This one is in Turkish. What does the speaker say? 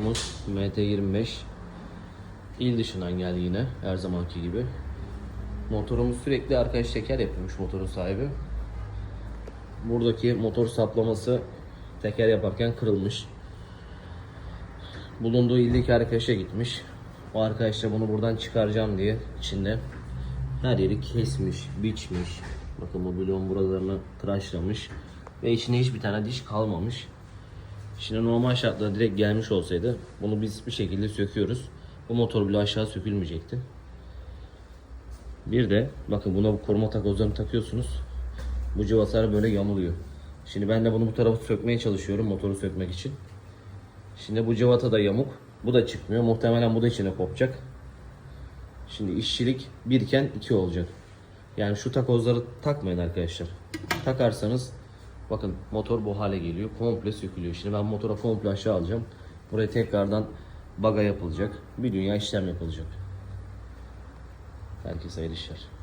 motorumuz MT25. İl dışından geldi yine her zamanki gibi. Motorumuz sürekli arkadaş teker yapıyormuş motorun sahibi. Buradaki motor saplaması teker yaparken kırılmış. Bulunduğu ildeki arkadaşa gitmiş. O arkadaş da bunu buradan çıkaracağım diye içinde her yeri kesmiş, biçmiş. Bakın bu bloğun buralarını tıraşlamış. Ve içinde hiçbir tane diş kalmamış. Şimdi normal şartlarda direkt gelmiş olsaydı bunu biz bir şekilde söküyoruz. Bu motor bile aşağı sökülmeyecekti. Bir de bakın buna bu koruma takozlarını takıyorsunuz. Bu cıvatalar böyle yamuluyor. Şimdi ben de bunu bu tarafı sökmeye çalışıyorum motoru sökmek için. Şimdi bu cıvata da yamuk. Bu da çıkmıyor. Muhtemelen bu da içine kopacak. Şimdi işçilik birken iki olacak. Yani şu takozları takmayın arkadaşlar. Takarsanız bakın motor bu hale geliyor. Komple sökülüyor. Şimdi ben motora komple aşağı alacağım. Buraya tekrardan baga yapılacak. Bir dünya işlem yapılacak. Herkese hayırlı.